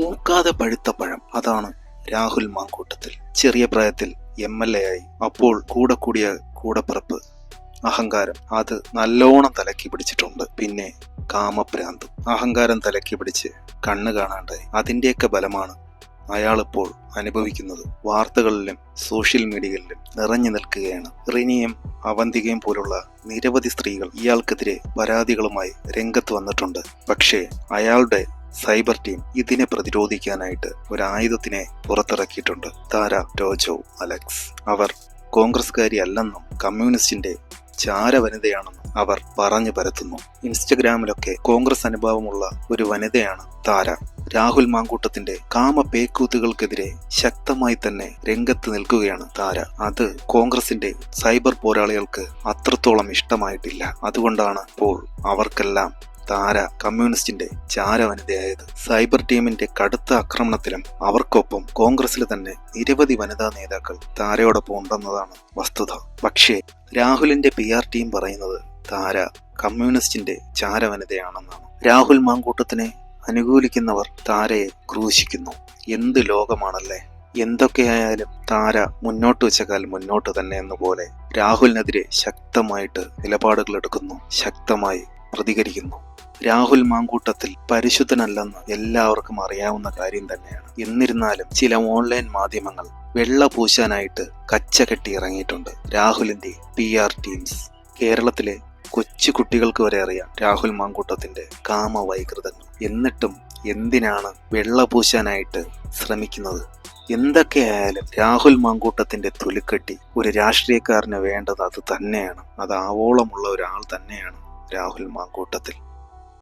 മൂക്കാതെ പഴുത്ത പഴം. അതാണ് രാഹുൽ മാങ്കൂട്ടത്തിൽ. ചെറിയ പ്രായത്തിൽ എം എൽ എ ആയി. അപ്പോൾ കൂടെ കൂടിയ കൂടപ്പിറപ്പ് അഹങ്കാരം. അത് നല്ലോണം തലക്കി പിടിച്ചിട്ടുണ്ട്. പിന്നെ കാമഭ്രാന്ത്. അഹങ്കാരം തലക്കി പിടിച്ച് കണ്ണ് കാണാണ്ടായി. അതിന്റെയൊക്കെ ബലമാണ് അയാളിപ്പോൾ അനുഭവിക്കുന്നത്. വാർത്തകളിലും സോഷ്യൽ മീഡിയകളിലും നിറഞ്ഞു നിൽക്കുകയാണ്. റിനിയും അവന്തികയും പോലുള്ള നിരവധി സ്ത്രീകൾ ഇയാൾക്കെതിരെ പരാതികളുമായി രംഗത്ത് വന്നിട്ടുണ്ട്. പക്ഷേ അയാളുടെ സൈബർ ടീം ഇതിനെ പ്രതിരോധിക്കാനായിട്ട് ഒരു ആയുധത്തിനെ പുറത്തിറക്കിയിട്ടുണ്ട്. താര ടോജോ അലക്സ്. അവർ കോൺഗ്രസ്കാരി അല്ലെന്നും കമ്മ്യൂണിസ്റ്റിന്റെ ചാര വനിതയാണെന്നും അവർ പറഞ്ഞു പരത്തുന്നു. ഇൻസ്റ്റഗ്രാമിലൊക്കെ കോൺഗ്രസ് അനുഭവമുള്ള ഒരു വനിതയാണ് താര. രാഹുൽ മാങ്കൂട്ടത്തിന്റെ കാമ പേക്കൂത്തുകൾക്കെതിരെ ശക്തമായി തന്നെ രംഗത്ത് നിൽക്കുകയാണ് താര. അത് കോൺഗ്രസിന്റെ സൈബർ പോരാളികൾക്ക് അത്രത്തോളം ഇഷ്ടമായിട്ടില്ല. അതുകൊണ്ടാണ് ഇപ്പോൾ അവർക്കെല്ലാം താര കമ്മ്യൂണിസ്റ്റിന്റെ ചാര വനിതയായത് സൈബർ ടീമിന്റെ കടുത്ത ആക്രമണത്തിലും അവർക്കൊപ്പം കോൺഗ്രസിൽ തന്നെ നിരവധി വനിതാ നേതാക്കൾ താരയോടൊപ്പം ഉണ്ടെന്നതാണ് വസ്തുത. പക്ഷേ രാഹുലിന്റെ പി ആർ ടീം പറയുന്നത് താര കമ്മ്യൂണിസ്റ്റിന്റെ ചാരവനിതയാണെന്നാണ്. രാഹുൽ മാങ്കൂട്ടത്തിനെ അനുകൂലിക്കുന്നവർ താരയെ ക്രൂശിക്കുന്നു. എന്ത് ലോകമാണല്ലേ? എന്തൊക്കെയായാലും താര മുന്നോട്ട് വെച്ചാൽ മുന്നോട്ട് തന്നെ എന്ന പോലെ രാഹുലിനെതിരെ ശക്തമായിട്ട് നിലപാടുകൾ എടുക്കുന്നു ശക്തമായി പ്രതികരിക്കുന്നു. രാഹുൽ മാങ്കൂട്ടത്തിൽ പരിശുദ്ധനല്ലെന്ന് എല്ലാവർക്കും അറിയാവുന്ന കാര്യം തന്നെയാണ്. എന്നിരുന്നാലും ചില ഓൺലൈൻ മാധ്യമങ്ങൾ വെള്ള പൂശാനായിട്ട് കച്ച കെട്ടി ഇറങ്ങിയിട്ടുണ്ട്. രാഹുലിന്റെ പി ആർ ടീംസ്. കേരളത്തിലെ കൊച്ചു കുട്ടികൾക്ക് വരെ അറിയാം രാഹുൽ മാങ്കൂട്ടത്തിന്റെ കാമവൈകൃതങ്ങൾ. എന്നിട്ടും എന്തിനാണ് വെള്ള പൂശാനായിട്ട് ശ്രമിക്കുന്നത്? എന്തൊക്കെയായാലും രാഹുൽ മാങ്കൂട്ടത്തിന്റെ തൊലിക്കെട്ടി ഒരു രാഷ്ട്രീയക്കാരന് വേണ്ടത് അത് തന്നെയാണ്. അത് ആവോളമുള്ള ഒരാൾ തന്നെയാണ് രാഹുൽ മാങ്കൂട്ടത്തിൽ.